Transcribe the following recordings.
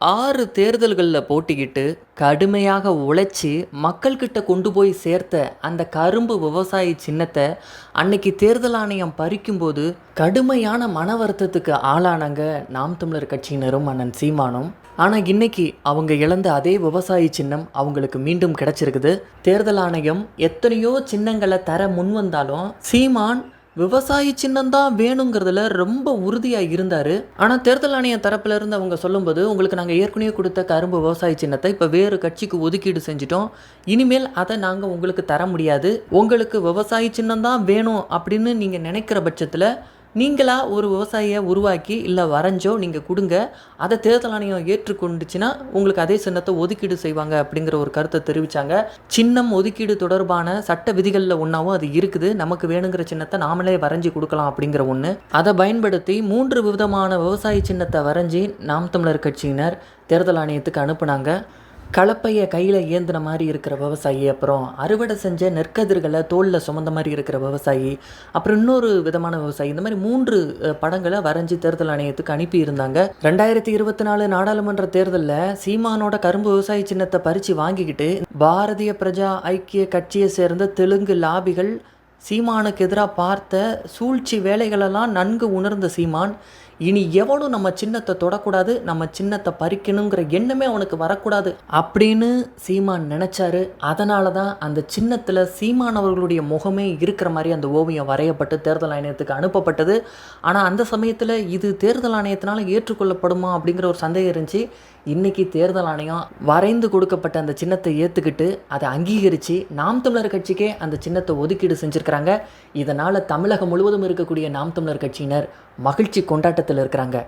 ஆறு தேர்தல்களில் போட்டிக்கிட்டு கடுமையாக உழைச்சி மக்கள்கிட்ட கொண்டு போய் சேர்த்த அந்த கரும்பு விவசாயி சின்னத்தை அன்னைக்கு தேர்தல் ஆணையம் பறிக்கும்போது கடுமையான மன வருத்தத்துக்கு ஆளானாங்க நாம் தமிழர் கட்சியினரும் அண்ணன் சீமானும். ஆனால் இன்னைக்கு அவங்க இழந்த அதே விவசாயி சின்னம் அவங்களுக்கு மீண்டும் கிடைச்சிருக்குது. தேர்தல் ஆணையம் எத்தனையோ சின்னங்களை தர முன் வந்தாலும் சீமான் விவசாயி சின்னம் தான் வேணுங்கிறதுல ரொம்ப உறுதியாக இருந்தார். ஆனால் தேர்தல் ஆணைய தரப்புல இருந்து அவங்க சொல்லும்போது உங்களுக்கு நாங்கள் ஏற்கனவே கொடுத்த கரும்பு விவசாய சின்னத்தை இப்போ வேறு கட்சிக்கு ஒதுக்கீடு செஞ்சிட்டோம். இனிமேல் அதை நாங்கள் உங்களுக்கு தர முடியாது. உங்களுக்கு விவசாயி சின்னம் தான் வேணும் அப்படின்னு நீங்கள் நினைக்கிற பட்சத்தில் நீங்களாக ஒரு விவசாயியை உருவாக்கி இல்லை வரைஞ்சோ நீங்கள் கொடுங்க. அதை தேர்தல் ஆணையம் ஏற்றுக்கொண்டுச்சுன்னா உங்களுக்கு அதே சின்னத்தை ஒதுக்கீடு செய்வாங்க அப்படிங்கிற ஒரு கருத்தை தெரிவித்தாங்க சின்னம் ஒதுக்கீடு தொடர்பான சட்ட விதிகளில் ஒன்றாவும் அது இருக்குது. நமக்கு வேணுங்கிற சின்னத்தை நாமளே வரைஞ்சி கொடுக்கலாம் அப்படிங்கிற ஒன்று அதை பயன்படுத்தி மூன்று விதமான விவசாய சின்னத்தை வரைஞ்சி நாம் தமிழர் கட்சியினர் தேர்தல் ஆணையத்துக்கு அனுப்புனாங்க. கலப்பையை கையில் ஏந்தின மாதிரி இருக்கிற விவசாயி அப்புறம் அறுவடை செஞ்ச நெற்கதிர்களை தோளில் சுமந்த மாதிரி இருக்கிற விவசாயி அப்புறம் இன்னொரு விதமான விவசாயி. இந்த மாதிரி மூன்று படங்களை வரைஞ்சி தேர்தல் ஆணையத்துக்கு அனுப்பியிருந்தாங்க. ரெண்டாயிரத்தி இருபத்தி நாலு நாடாளுமன்ற தேர்தலில் சீமானோட கரும்பு விவசாயி சின்னத்தை பறித்து வாங்கிக்கிட்டு பாரதிய பிரஜா ஐக்கிய கட்சியை சேர்ந்த தெலுங்கு லாபிகள் சீமானுக்கு எதிராக பார்த்த சூழ்ச்சி வேலைகளெல்லாம் நன்கு உணர்ந்த சீமான் இனி எவனும் நம்ம சின்னத்தை தொடக்கூடாது நம்ம சின்னத்தை பறிக்கணுங்கிற எண்ணமே அவனுக்கு வரக்கூடாது அப்படின்னு சீமான் நினச்சாரு. அதனால தான் அந்த சின்னத்தில் சீமான் அவர்களுடைய முகமே இருக்கிற மாதிரி அந்த ஓவியம் வரையப்பட்டு தேர்தல் ஆணையத்துக்கு அனுப்பப்பட்டது. ஆனால் அந்த சமயத்தில் இது தேர்தல் ஆணையத்தினால ஏற்றுக்கொள்ளப்படுமா அப்படிங்கிற ஒரு சந்தேகம் இருந்துச்சு. இன்னைக்கு தேர்தல் ஆணையம் வரைந்து கொடுக்கப்பட்ட அந்த சின்னத்தை ஏற்றுக்கிட்டு அதை அங்கீகரித்து நாம் தமிழர் கட்சிக்கே அந்த சின்னத்தை ஒதுக்கீடு செஞ்சுருக்கிறாங்க. இதனால் தமிழகம் முழுவதும் இருக்கக்கூடிய நாம் தமிழர் கட்சியினர் மகிழ்ச்சி கொண்டாட்டத்தை கொண்டாட்டத்தில் இருக்கிறாங்க.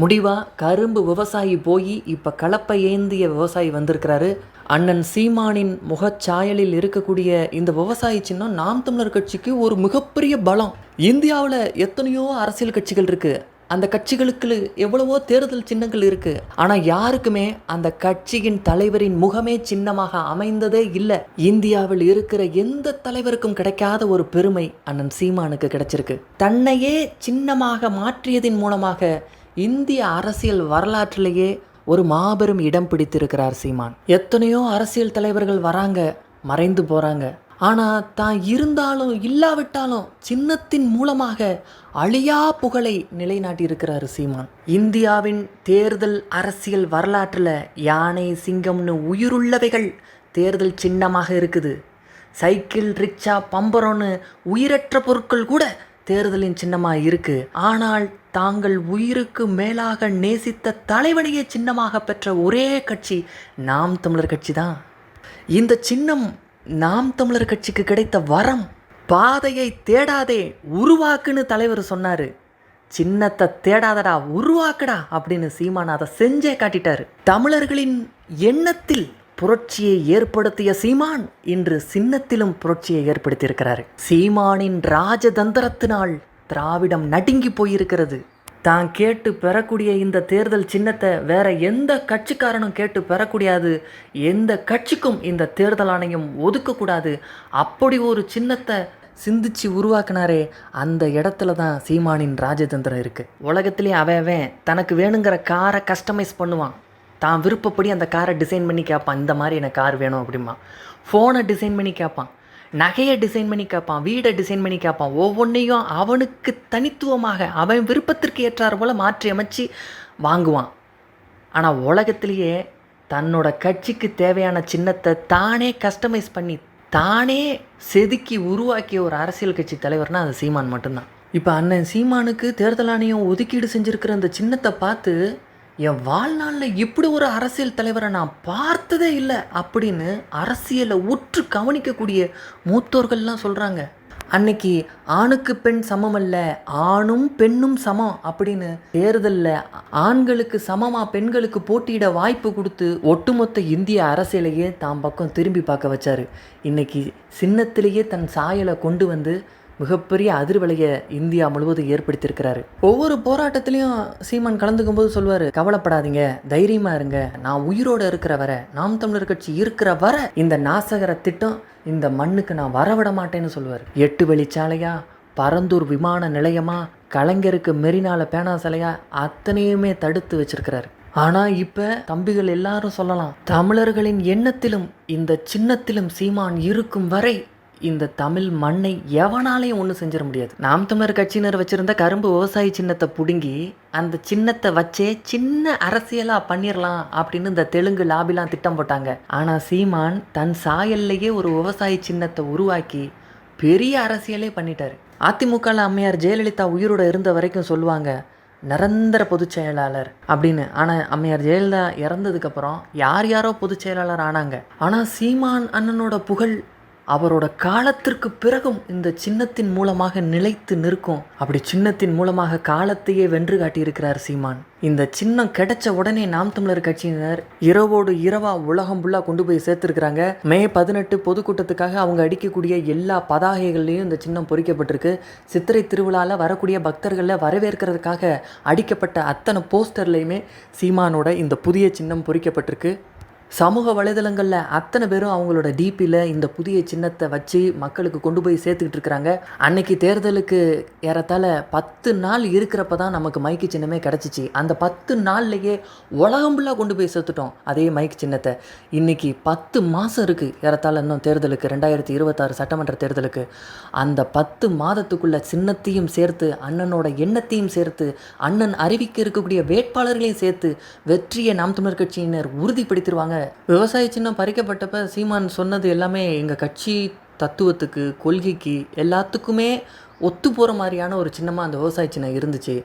முடிவா கரும்பு விவசாயி போய் இப்போ கலப்பை ஏந்திய விவசாயி வந்திருக்கிறாரு. அண்ணன் சீமானின் முகச்சாயலில் இருக்கக்கூடிய இந்த விவசாயி சின்னம் நாம் தமிழர் கட்சிக்கு ஒரு மிகப்பெரிய பலம். இந்தியாவில் எத்தனையோ அரசியல் கட்சிகள் இருக்கு. அந்த கட்சிகளுக்கு எவ்வளவோ தேர்தல் சின்னங்கள் இருக்கு. ஆனா யாருக்குமே அந்த கட்சியின் தலைவரின் முகமே சின்னமாக அமைந்ததே இல்லை. இந்தியாவில் இருக்கிற எந்த தலைவருக்கும் கிடைக்காத ஒரு பெருமை அண்ணன் சீமானுக்கு கிடைச்சிருக்கு. தன்னையே சின்னமாக மாற்றியதின் மூலமாக இந்திய அரசியல் வரலாற்றிலேயே ஒரு மாபெரும் இடம் பிடித்திருக்கிறார் சீமான். எத்தனையோ அரசியல் தலைவர்கள் வராங்க மறைந்து போறாங்க. ஆனால் தான் இருந்தாலும் இல்லாவிட்டாலும் சின்னத்தின் மூலமாக அழியா புகழை நிலைநாட்டியிருக்கிறார் சீமான். இந்தியாவின் தேர்தல் அரசியல் வரலாற்றில் யானை சிங்கம்னு உயிருள்ளவைகள் தேர்தல் சின்னமாக இருக்குது. சைக்கிள் ரிக்ஷா பம்பரோன்னு உயிரற்ற பொருட்கள் கூட தேர்தலின் சின்னமாக இருக்கு. ஆனால் தாங்கள் உயிருக்கு மேலாக நேசித்த தலைவனையே சின்னமாக பெற்ற ஒரே கட்சி நாம் தமிழர் கட்சி தான். இந்த சின்னம் நாம் தமிழர் கட்சிக்கு கிடைத்த வரம் பாதையை தேடாதே உருவாக்குன்னு தலைவர் சொன்னார். சின்னத்தை தேடாதடா உருவாக்குடா அப்படின்னு சீமான் அதை செஞ்சே காட்டிட்டாரு. தமிழர்களின் எண்ணத்தில் புரட்சியை ஏற்படுத்திய சீமான் இன்று சின்னத்திலும் புரட்சியை ஏற்படுத்தியிருக்கிறார். சீமானின் ராஜதந்திரத்தினால் திராவிடம் நடுங்கி போயிருக்கிறது. தான் கேட்டு பெறக்கூடிய இந்த தேர்தல் சின்னத்தை வேற எந்த கட்சிக்காரனும் கேட்டு பெறக்கூடியாது எந்த கட்சிக்கும் இந்த தேர்தல் ஆணையம் ஒதுக்கக்கூடாது. அப்படி ஒரு சின்னத்தை சிந்திச்சு உருவாக்கினாரே அந்த இடத்துல தான் சீமானின் ராஜதந்திரம் இருக்குது உலகத்திலே அவன் அவன் தனக்கு வேணுங்கிற காரை கஸ்டமைஸ் பண்ணுவான். தான் விருப்பப்படி அந்த காரை டிசைன் பண்ணி கேட்பான். இந்த மாதிரி எனக்கு கார் வேணும் அப்படிமா ஃபோனை டிசைன் பண்ணி கேட்பான். நகையை டிசைன் பண்ணி கேட்பான் வீடை டிசைன் பண்ணி கேட்பான். ஒவ்வொன்றையும் அவனுக்கு தனித்துவமாக அவன் விருப்பத்திற்கு ஏற்றாறு போல் மாற்றி அமைச்சு வாங்குவான். ஆனால் உலகத்திலேயே தன்னோட கட்சிக்கு தேவையான சின்னத்தை தானே கஸ்டமைஸ் பண்ணி தானே செதுக்கி உருவாக்கிய ஒரு அரசியல் கட்சி தலைவர்னால் அது சீமான் மட்டும்தான். இப்போ அண்ணன் சீமானுக்கு தேர்தல் ஆணையம் ஒதுக்கீடு செஞ்சுருக்கிற அந்த சின்னத்தை பார்த்து என் வாழ்நாளில் இப்படி ஒரு அரசியல் தலைவரை நான் பார்த்ததே இல்லை அப்படின்னு அரசியலை உற்று கவனிக்கக்கூடிய மூத்தோர்கள்லாம் சொல்கிறாங்க அன்னைக்கு ஆணுக்கு பெண் சமம் அல்ல ஆணும் பெண்ணும் சமம் அப்படின்னு தேர்தலில் ஆண்களுக்கு சமமாக பெண்களுக்கு போட்டியிட வாய்ப்பு கொடுத்து ஒட்டுமொத்த இந்திய அரசியலையே தாம் பக்கம் திரும்பி பார்க்க வச்சார். இன்னைக்கு சின்னத்திலேயே தன் சாயலை கொண்டு வந்து மிகப்பெரிய அதிர்வலையை இந்தியா முழுவதும் ஏற்படுத்தியிருக்கிறாரு. ஒவ்வொரு போராட்டத்திலையும் சீமான் கலந்துக்கும் போது சொல்லுவார் கவலைப்படாதீங்க தைரியமாக இருங்க. நான் உயிரோடு இருக்கிற வரை நாம் தமிழர் கட்சி இருக்கிற வர இந்த நாசகர திட்டம் இந்த மண்ணுக்கு நான் வரவிட மாட்டேன்னு சொல்லுவார் எட்டு வழிச்சாலையா பரந்தூர் விமான நிலையமா கலைஞருக்கு மெரினால பேனா சிலையா அத்தனையுமே தடுத்து வச்சிருக்கிறாரு. ஆனால் இப்போ தம்பிகள் எல்லாரும் சொல்லலாம் தமிழர்களின் எண்ணத்திலும் இந்த சின்னத்திலும் சீமான் இருக்கும் வரை இந்த தமிழ் மண்ணை எவனாலையும் ஒன்றும் செஞ்சிட முடியாது. நாம் தமிழர் கட்சியினர் வச்சிருந்த கரும்பு விவசாய சின்னத்தை பிடுங்கி அந்த சின்னத்தை வச்சே சின்ன அரசியலாக பண்ணிடலாம் அப்படின்னு இந்த தெலுங்கு லாபிலாம் திட்டம் போட்டாங்க. ஆனால் சீமான் தன் சாயல்லையே ஒரு விவசாய சின்னத்தை உருவாக்கி பெரிய அரசியலே பண்ணிட்டாரு. அதிமுகவில் அம்மையார் ஜெயலலிதா உயிரோட இருந்த வரைக்கும் சொல்லுவாங்க நிரந்தர பொதுச் செயலாளர் அப்படின்னு. ஆனால் அம்மையார் ஜெயலலிதா இறந்ததுக்கப்புறம் யார் யாரோ பொதுச் செயலாளர் ஆனாங்க. ஆனால் சீமான் அண்ணனோட புகழ் அவரோட காலத்திற்கு பிறகும் இந்த சின்னத்தின் மூலமாக நிலைத்து நிற்கும். அப்படி சின்னத்தின் மூலமாக காலத்தையே வென்று காட்டியிருக்கிறார் சீமான். இந்த சின்னம் கிடைச்ச உடனே நாம் தமிழர் கட்சியினர் இரவோடு இரவா உலகம் ஃபுல்லாக கொண்டு போய் சேர்த்துருக்குறாங்க. மே பதினெட்டு பொதுக்கூட்டத்துக்காக அவங்க அடிக்கக்கூடிய எல்லா பதாகைகள்லையும் இந்த சின்னம் பொறிக்கப்பட்டிருக்கு. சித்திரை திருவிழாவில் வரக்கூடிய பக்தர்களை வரவேற்கிறதுக்காக அடிக்கப்பட்ட அத்தனை போஸ்டர்லையுமே சீமானோட இந்த புதிய சின்னம் பொறிக்கப்பட்டிருக்கு. சமூக வலைதளங்களில் அத்தனை பேரும் அவங்களோட டிபியில் இந்த புதிய சின்னத்தை வச்சு மக்களுக்கு கொண்டு போய் சேர்த்துக்கிட்டு இருக்கிறாங்க. அன்னைக்கு தேர்தலுக்கு ஏறத்தாழ பத்து நாள் இருக்கிறப்ப தான் நமக்கு மைக்கு சின்னமே கிடச்சிச்சு. அந்த பத்து நாள்லையே உலகம் ஃபுல்லாக கொண்டு போய் சேர்த்துட்டோம் அதே மைக் சின்னத்தை. இன்னைக்கு பத்து மாதம் இருக்குது ஏறத்தாழ இன்னும் தேர்தலுக்கு ரெண்டாயிரத்தி இருபத்தாறு சட்டமன்ற தேர்தலுக்கு. அந்த பத்து மாதத்துக்குள்ள சின்னத்தையும் சேர்த்து அண்ணனோட எண்ணத்தையும் சேர்த்து அண்ணன் அறிவிக்க இருக்கக்கூடிய வேட்பாளர்களையும் சேர்த்து வெற்றியை நாம் தமிழர் கட்சியினர் உறுதிப்படுத்திடுவாங்க. விவசாய சின்னம் பறிக்கப்பட்டப்ப சீமான் சொன்னது எல்லாமே எங்கள் கட்சி தத்துவத்துக்கு கொள்கைக்கு எல்லாத்துக்குமே ஒத்து போகிற மாதிரியான ஒரு சின்னமாக அந்த விவசாய சின்னம் இருந்துச்சு.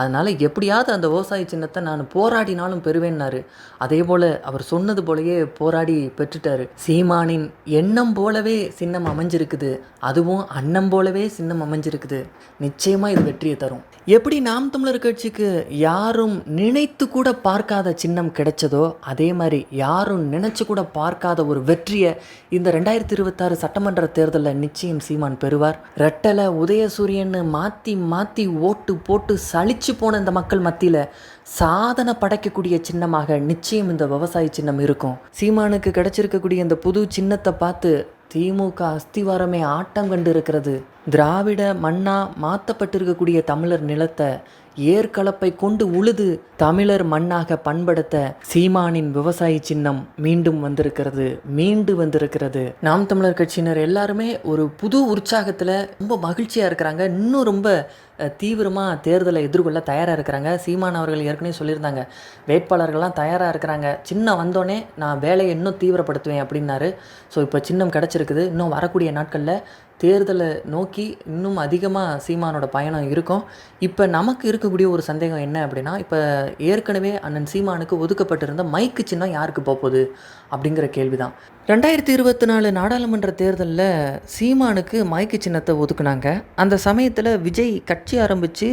அதனால் எப்படியாவது அந்த விவசாய சின்னத்தை நான் போராடினாலும் பெறுவேன்னாரு. அதே போல் அவர் சொன்னது போலயே போராடி பெற்றுட்டார். சீமானின் எண்ணம் போலவே சின்னம் அமைஞ்சிருக்குது. அதுவும் அன்னம் போலவே சின்னம் அமைஞ்சிருக்குது. நிச்சயமாக இது வெற்றியை தரும். எப்படி நாம் தமிழர் கட்சிக்கு யாரும் நினைத்து கூட பார்க்காத சின்னம் கிடைச்சதோ அதே மாதிரி யாரும் நினைச்சு கூட பார்க்காத ஒரு வெற்றியை இந்த ரெண்டாயிரத்தி இருபத்தாறு சட்டமன்ற தேர்தலில் நிச்சயம் சீமான் பெறுவார். ரெட்டலை உதயசூரியன்னு மாற்றி மாற்றி ஓட்டு போட்டு சளிச்சு போன இந்த மக்கள் மத்தியில் சாதனை படைக்கக்கூடிய சின்னமாக நிச்சயம் இந்த விவசாய சின்னம் இருக்கும். சீமானுக்கு கிடைச்சிருக்கக்கூடிய இந்த புது சின்னத்தை பார்த்து திமுக அஸ்திவாரமே ஆட்டம் கண்டு இருக்கிறது திராவிட மண்ணா மாற்றப்பட்டிருக்கக்கூடிய தமிழர் நிலத்தை ஏற்கலப்பை கொண்டு உழுது தமிழர் மண்ணாக பண்படுத்த சீமானின் விவசாயி சின்னம் மீண்டும் வந்திருக்கிறது மீண்டு வந்திருக்கிறது. நாம் தமிழர் கட்சியினர் எல்லாருமே ஒரு புது உற்சாகத்தில் ரொம்ப மகிழ்ச்சியாக இருக்கிறாங்க. இன்னும் ரொம்ப தீவிரமாக தேர்தலை எதிர்கொள்ள தயாராக இருக்கிறாங்க. சீமான் அவர்கள் ஏற்கனவே சொல்லியிருந்தாங்க. வேட்பாளர்கள்லாம் தயாராக இருக்கிறாங்க. சின்னம் வந்தோடனே நான் வேலையை இன்னும் தீவிரப்படுத்துவேன் அப்படின்னாரு. ஸோ இப்போ சின்னம் கிடச்சிருக்குது. இன்னும் வரக்கூடிய நாட்களில் தேர்தலை நோக்கி இன்னும் அதிகமாக சீமானோட பயணம் இருக்கும். இப்போ நமக்கு இருக்கக்கூடிய ஒரு சந்தேகம் என்ன அப்படின்னா இப்போ ஏற்கனவே அண்ணன் சீமானுக்கு ஒதுக்கப்பட்டிருந்த மைக்கு சின்னம் யாருக்கு போகுது அப்படிங்கிற கேள்வி தான் ரெண்டாயிரத்தி இருபத்தி நாலு நாடாளுமன்ற தேர்தலில் சீமானுக்கு மைக்கு சின்னத்தை ஒதுக்குனாங்க. அந்த சமயத்தில் விஜய் கட்சி ஆரம்பித்து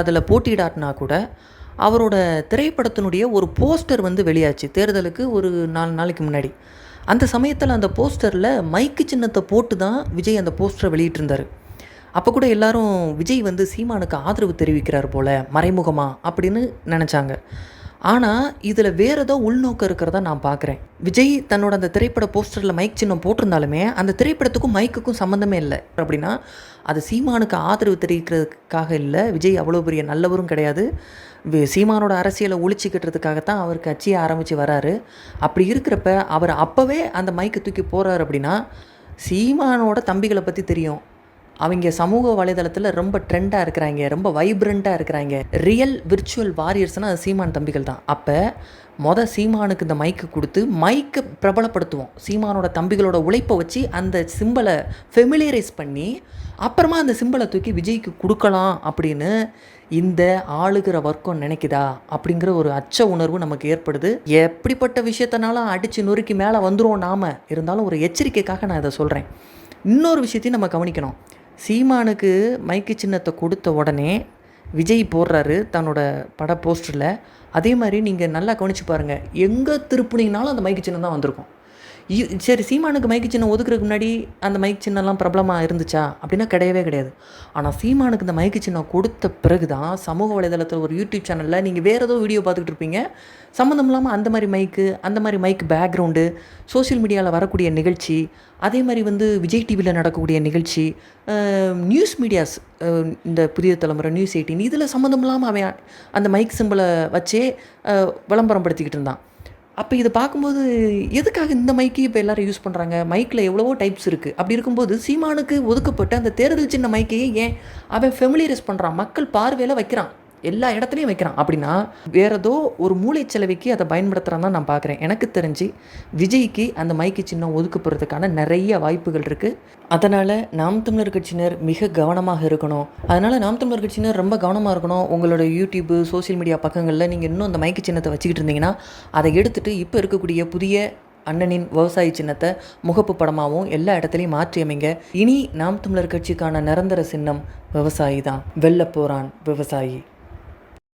அதில் போட்டியிடாட்டினா கூட அவரோட திரைப்படத்தினுடைய ஒரு போஸ்டர் வந்து வெளியாச்சு. தேர்தலுக்கு ஒரு நாலு நாளைக்கு முன்னாடி. அந்த சமயத்தில் அந்த போஸ்டரில் மைக்கு சின்னத்தை போட்டு தான் விஜய் அந்த போஸ்டரை வெளியிட்டிருந்தார். அப்போ கூட எல்லாரும் விஜய் வந்து சீமானுக்கு ஆதரவு தெரிவிக்கிறார் போல் மறைமுகமாக அப்படின்னு நினச்சாங்க. ஆனால் இதில் வேறு ஏதோ உள்நோக்கம் இருக்கிறதா நான் பார்க்குறேன் விஜய் தன்னோட அந்த திரைப்பட போஸ்டரில் மைக் சின்னம் போட்டிருந்தாலுமே அந்த திரைப்படத்துக்கும் மைக்குக்கும் சம்மந்தமே இல்லை. அப்படின்னா அது சீமானுக்கு ஆதரவு தெரிவிக்கிறதுக்காக இல்லை. விஜய் அவ்வளோ பெரிய நல்லவரும் கிடையாது. சீமானோட அரசியலை ஒழிச்சிக்கிட்டுறதுக்காகத்தான் அவர் கட்சியை ஆரம்பித்து வராரு. அப்படி இருக்கிறப்ப அவர் அப்போவே அந்த மைக்கை தூக்கி போகிறாரு அப்படின்னா சீமானோட தம்பிகளை பற்றி தெரியும். அவங்க சமூக வலைதளத்தில் ரொம்ப ட்ரெண்டாக இருக்கிறாங்க ரொம்ப வைப்ரண்ட்டாக இருக்கிறாங்க. ரியல் விர்ச்சுவல் வாரியர்ஸ்னால் அது சீமான் தம்பிகள் தான். அப்போ மொதல் சீமானுக்கு இந்த மைக்கு கொடுத்து மைக்கை பிரபலப்படுத்துவோம். சீமானோட தம்பிகளோட உழைப்பை வச்சு அந்த சிம்பலை ஃபெமிலியரைஸ் பண்ணி அப்புறமா அந்த சிம்பளை தூக்கி விஜய்க்கு கொடுக்கலாம் அப்படின்னு இந்த ஆளுகிற வர்க்கம் நினைக்குதா? அப்படிங்கிற ஒரு அச்ச உணர்வு நமக்கு ஏற்படுது. எப்படிப்பட்ட விஷயத்தனாலும் அடித்து நொறுக்கி மேலே வந்துடும் நாம். இருந்தாலும் ஒரு எச்சரிக்கைக்காக நான் இதை சொல்கிறேன் இன்னொரு விஷயத்தையும் நம்ம கவனிக்கணும். சீமானுக்கு மைக்கு சின்னத்தை கொடுத்த உடனே விஜய் போடுறாரு தன்னோட பட போஸ்டரில். அதே மாதிரி நீங்கள் நல்லா கவனித்து பாருங்கள் எங்கே திருப்புனீங்கனாலும் அந்த மைக்கு சின்னம் தான் வந்திருக்கும். சரி சீமானுக்கு மைக்கு சின்னம் ஒதுக்குறதுக்கு முன்னாடி அந்த மைக் சின்னம்லாம் பிரபலமாக இருந்துச்சா? அப்படின்னா கிடையவே கிடையாது. ஆனால் சீமானுக்கு இந்த மைக்கு சின்னம் கொடுத்த பிறகு தான் சமூக வலைதளத்தில் ஒரு யூடியூப் சேனலில் நீங்கள் வேறு ஏதோ வீடியோ பார்த்துக்கிட்டு இருப்பீங்க. சம்மந்தம் இல்லாமல் அந்த மாதிரி மைக்கு அந்த மாதிரி மைக் பேக்ரவுண்டு சோஷியல் மீடியாவில் வரக்கூடிய நிகழ்ச்சி அதே மாதிரி வந்து விஜய் டிவியில் நடக்கக்கூடிய நிகழ்ச்சி நியூஸ் மீடியாஸ் இந்த புதிய தலைமுறை நியூஸ் எயிட்டின் இதில் சம்மந்தம் இல்லாமல் அவன் அந்த மைக் சிம்பிளை வச்சே விளம்பரம் படுத்திக்கிட்டு இருந்தான். அப்போ இதை பார்க்கும்போது எதுக்காக இந்த மைக்கு இப்போ எல்லாரும் யூஸ் பண்ணுறாங்க மைக்கில் எவ்வளவோ டைப்ஸ் இருக்குது அப்படி இருக்கும்போது சீமானுக்கு ஒதுக்கப்பட்ட அந்த தேர்தல் சின்ன மைக்கையே ஏன் அவன் ஃபெமிலியரைஸ் பண்ணுறான் மக்கள் பார்வையில் வைக்கிறான். எல்லா இடத்துலையும் வைக்கிறான். அப்படின்னா வேற ஏதோ ஒரு மூளைச்சலவைக்கு அதை பயன்படுத்துகிறான் தான் நான் பார்க்குறேன். எனக்கு தெரிஞ்சு விஜய்க்கு அந்த மைக்கு சின்னம் ஒதுக்கப்படுறதுக்கான நிறைய வாய்ப்புகள் இருக்குது அதனால் நாம் தமிழர் கட்சியினர் மிக கவனமாக இருக்கணும். அதனால் நாம் தமிழர் கட்சியினர் ரொம்ப கவனமாக இருக்கணும். உங்களோட யூடியூப்பு சோஷியல் மீடியா பக்கங்களில் நீங்கள் இன்னும் அந்த மைக்கு சின்னத்தை வச்சுக்கிட்டு இருந்தீங்கன்னா அதை எடுத்துகிட்டு இப்போ இருக்கக்கூடிய புதிய அண்ணனின் விவசாய சின்னத்தை முகப்பு படமாகவும் எல்லா இடத்துலையும் மாற்றி அமைங்க. இனி நாம் தமிழர் கட்சிக்கான நிரந்தர சின்னம் விவசாயி தான் வெல்ல போகிறான் விவசாயி.